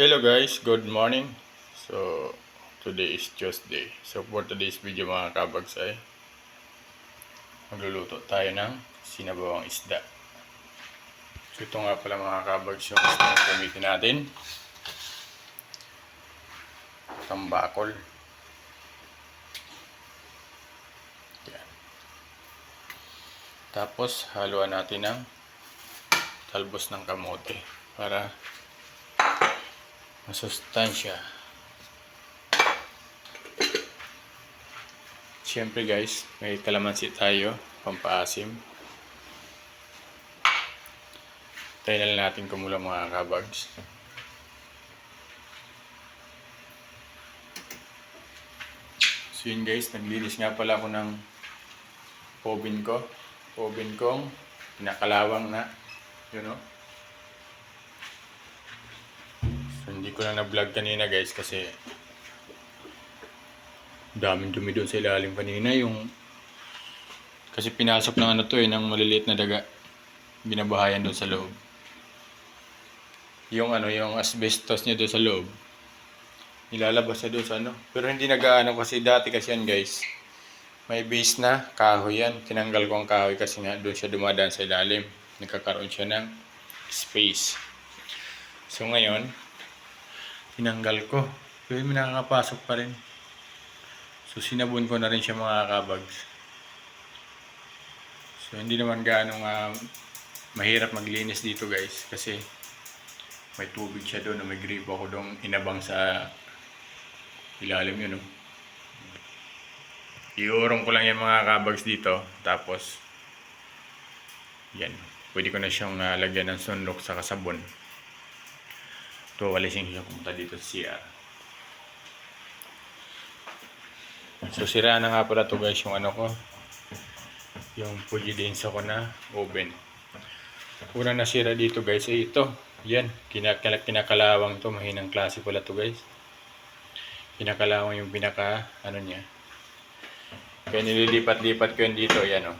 Hello guys, good morning. So, today is Tuesday. So, for today's video mga kabagsay, magluluto tayo ng sinabawang isda. So, ito nga pala mga kabags yung isda na gamitin natin. Tambakol. Yan. Tapos, haluan natin ng talbos ng kamote para masustansya. Siyempre guys, may kalamansi tayo, pampaasim. Tayo na natin kumulang mga kabags. So yun guys, naglinis nga pala ako ng oven ko. Oven kong pinakalawang na. You know? Ko lang na-vlog kanina guys kasi daming dumi doon sa ilalim kanina. Yung kasi pinasok ng ano to eh ng maliliit na daga. Binabahayan doon sa loob. Yung ano yung asbestos niya doon sa loob nilalabas siya doon sa ano. Pero hindi nagaano kasi dati kasi yan guys may base na kahoy yan. Tinanggal ko ang kahoy kasi nga doon siya dumadaan sa ilalim. Nagkakaroon siya ng space. So ngayon tinanggal ko. Pero may nakakapasok pa rin. So sinabon ko na rin siya mga kabags. So hindi naman gaano nga mahirap maglinis dito guys kasi may tubig siya doon, may gripo ako doon inabang sa ilalim yun. No? Iurong ko lang yan mga kabags dito tapos yan, pwede ko na siyang uh, lagyan ng sunlok sa kasabon. So, walisin ko siya pumunta dito sa CR. So, sira na nga pala to guys yung ano ko. Yung Fujidenso ko na oven. Unang nasira dito guys ay ito. Yan. Kinakala, kinakalawang to. Mahinang klase pala to guys. Kinakalawang yung pinaka ano niya. Kaya nililipat-lipat ko yun dito. Yan o. Oh.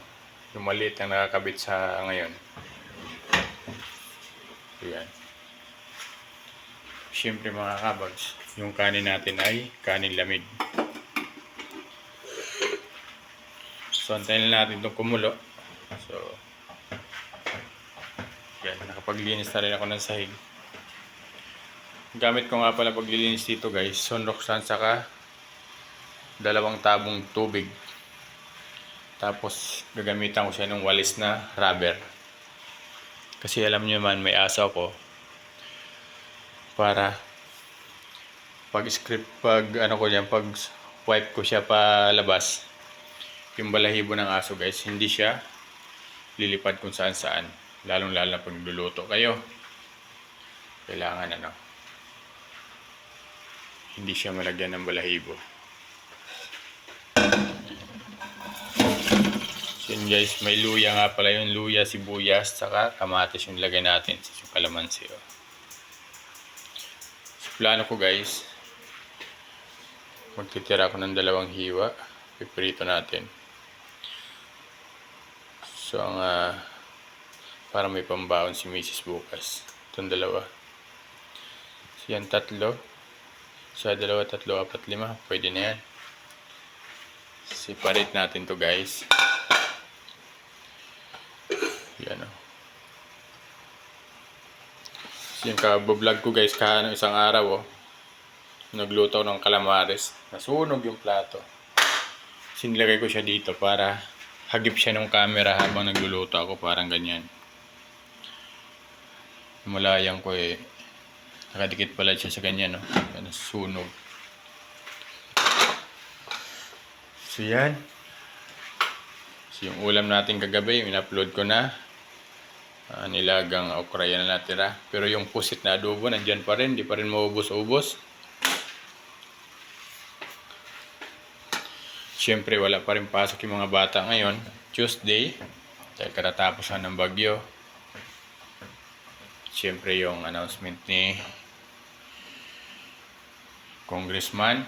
Yung maliit na nakakabit sa ngayon. Yan. Siyempre mga kabags, yung kanin natin ay kanin lamig. So, antayin natin itong kumulo. So, yan, nakapaglinis na rin ako ng sahig. Gamit ko nga pala paglilinis dito guys, sunroxan saka dalawang tabong tubig. Tapos, gagamitan ko siya ng walis na rubber. Kasi alam niyo man, may aso ko para pag script pag ano ko diyan pag wipe ko siya palabas yung balahibo ng aso guys hindi siya lilipad kung saan saan. Lalong lalo na pag luluto kayo. Kailangan ano hindi siya malagyan ng balahibo. So yun guys may luya nga pala yung luya sibuyas saka kamatis yung lagay natin sa yung kalamansi oh plano ko guys. Magtitira ako ng dalawang hiwa. Piprito natin. So ang uh, para may pambaon si Mrs. bukas. Itong dalawa. So yan tatlo. Sa dalawa, tatlo, apat, lima. Pwede na yan. Separate natin to guys yan o oh. Yung kabablog ko guys, kahano isang araw oh. Nagluto ng calamares. Nasunog yung plato. Sinilagay ko siya dito para hagip siya ng camera habang nagluluto ako. Parang ganyan. Malayang ko eh. Nakadikit pala siya sa ganyan. Oh. Nasunog. So yan. So yung ulam natin kagabi, yung in-upload ko na uh, nilagang okra yan na natira. Pero yung pusit na adobo, nandyan pa rin. Di pa rin maubos-ubos. Siyempre, wala pa rin pasok yung mga bata ngayon. Tuesday, dahil katatapos na ng bagyo. Siyempre, yung announcement ni Congressman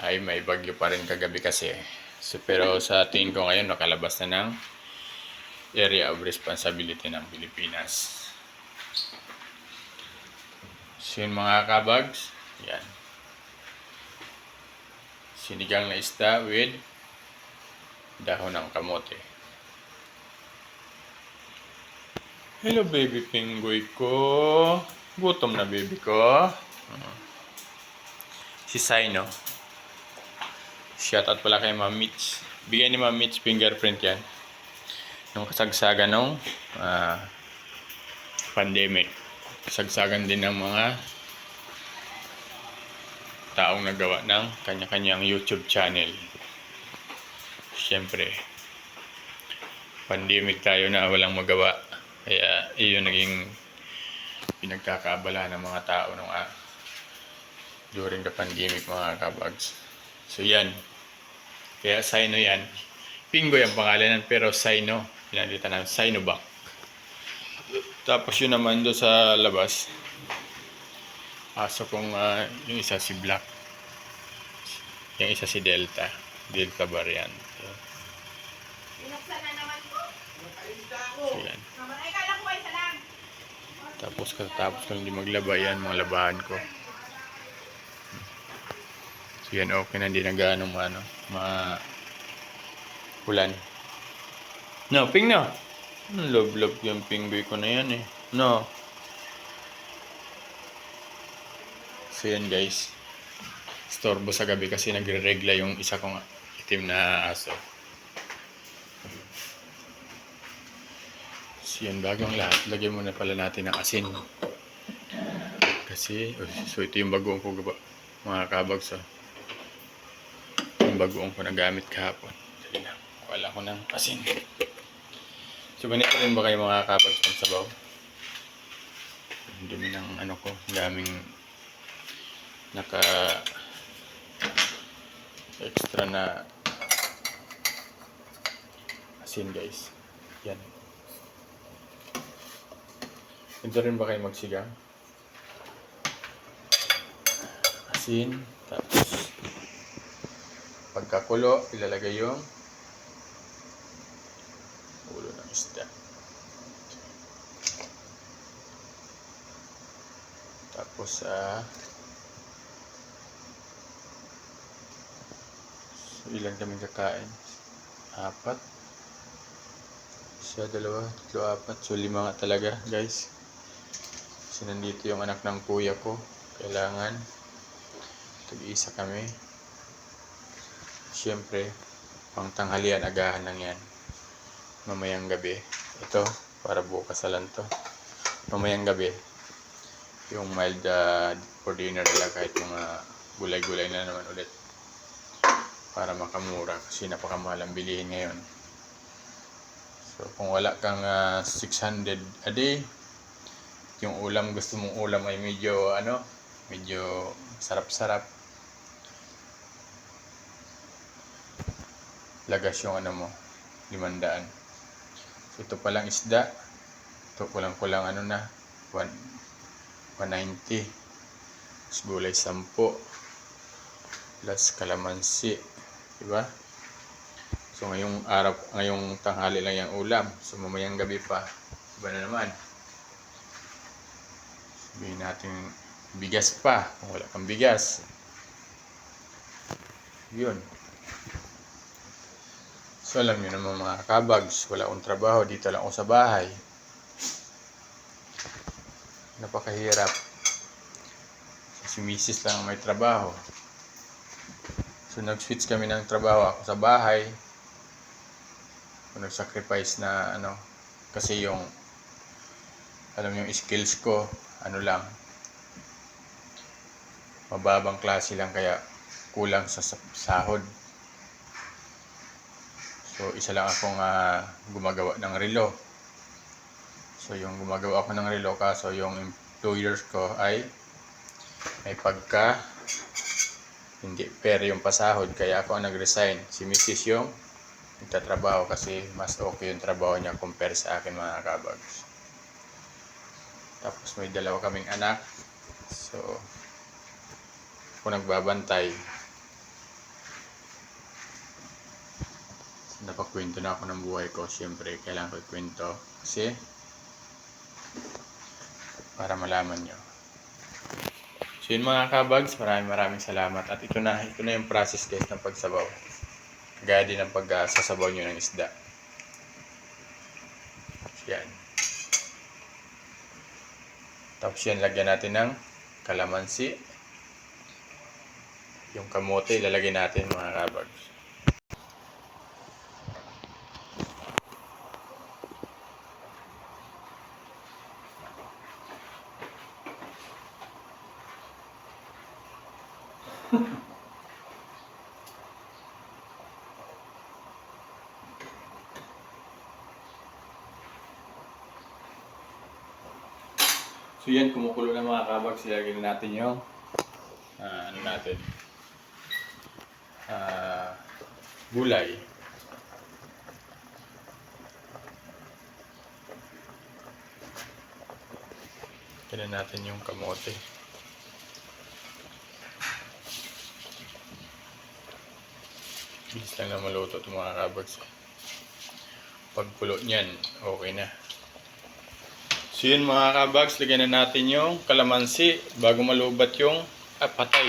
ay may bagyo pa rin kagabi kasi. So, pero sa tingin ko ngayon, nakalabas na ng area of responsibility ng Pilipinas. So yun mga kabags, yan. Sinigang na isda with dahon ng kamote. Hello baby pinggoy ko. Gutom na baby ko. Hmm. Si Sino. Shoutout pala kay Ma'am Mitch. Bigay ni Ma'am Mitch fingerprint yan. Nung kasagsagan nung ah, pandemic. Kasagsagan din ng mga taong nagawa ng kanya-kanyang YouTube channel. Siyempre, pandemic tayo na walang magawa. Kaya iyon naging pinagkakabala ng mga tao nung ah, during the pandemic mga kabags. So yan. Kaya Sino yan. Pinggoy ang pangalan pero Sino. Pinalitan ng Sinovac. Tapos yun naman doon sa labas. Aso kong ah, yung isa si Black. Yung isa si Delta. Delta variant. Binuksan na naman po. So yan. Naman, ay kala ko ay isa lang. Tapos katapos ko hindi maglaba yan, mga labahan ko. So yan, okay na, hindi na gaano ano, ma ulan. No, ping no. Love-love yung pinggoy ko na yan eh. No. So yan guys. Storbo sa gabi kasi nagre-regla yung isa kong itim na aso. So yan, bago ang lahat, lagyan muna pala natin ng asin. Kasi, oh, so ito yung bagoong ko, mga kabags. Oh. Yung bagoong ko na gamit kahapon. Sige na, wala ko ng asin. So, ganito rin ba kayo mga kabags ng sabaw? Ang dumi ng ano ko, daming naka extra na asin guys. Yan. Ito rin ba kayo magsigang? Asin. Tapos, pagkakulo, ilalagay yung ulo ng isda. Tapos, ah, so ilan kami kakain? Apat. Siya, dalawa, tatlo, apat. So, lima nga talaga, guys. Kasi nandito yung anak ng kuya ko. Kailangan tag-isa kami. Siyempre, pang tanghalian, agahan lang yan. Mamayang gabi. Ito, para bukas na lang to. Mamayang gabi, yung mild uh, for dinner nila kahit mga gulay-gulay na naman ulit. Para makamura kasi napakamahal ang bilihin ngayon. So, kung wala kang ah, 600 a day, yung ulam gusto mong ulam ay medyo ano, medyo sarap-sarap. Lagas yung ano mo, limandaan. So, ito palang isda. Ito kulang-kulang ano na, one, 190. Tapos gulay 10. Plus kalamansi. Diba? So ngayong araw, ngayong tanghali lang yung ulam. So mamayang gabi pa, iba na naman. Sabihin natin bigas pa, kung wala kang bigas. Yun. So alam niyo naman mga kabags, wala akong trabaho, dito lang ako sa bahay. Napakahirap. So, si Mrs. lang ang may trabaho. So nag-switch kami ng trabaho ako sa bahay. Ako nag-sacrifice na ano, kasi yung alam yung skills ko, ano lang, mababang klase lang kaya kulang sa sa- sahod. So, isa lang akong ah, gumagawa ng relo. So, yung gumagawa ako ng relo kaso yung employers ko ay may pagka hindi fair yung pasahod kaya ako ang nag-resign. Si Mrs. yung nagtatrabaho kasi mas okay yung trabaho niya compare sa akin mga kabags. Tapos may dalawa kaming anak. So, ako nagbabantay. Napakwento na ako ng buhay ko. Siyempre, kailangan ko ikwento. Kasi, para malaman nyo. So yun mga kabags, maraming maraming salamat. At ito na, ito na yung process guys ng pagsabaw. Gaya din ng pagsasabaw nyo ng isda. Yan. Tapos yan, lagyan natin ng kalamansi. Yung kamote, ilalagay natin mga kabags. So yan, kumukulo na mga kabags. Ilagay na natin yung ah, ano natin ah, gulay. Kailan natin yung kamote. Bilis lang na maluto ito mga kabags. Pagpulo niyan, okay na. So yun mga kabags, lagyan na natin yung kalamansi bago malubat yung ah, patay.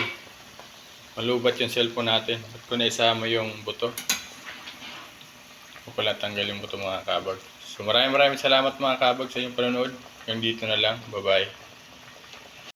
Malubat yung cellphone natin. At kung naisama yung buto. Huwag pala tanggal yung buto mga kabags. So maraming maraming salamat mga kabags sa inyong panonood. Hanggang dito na lang. Bye bye.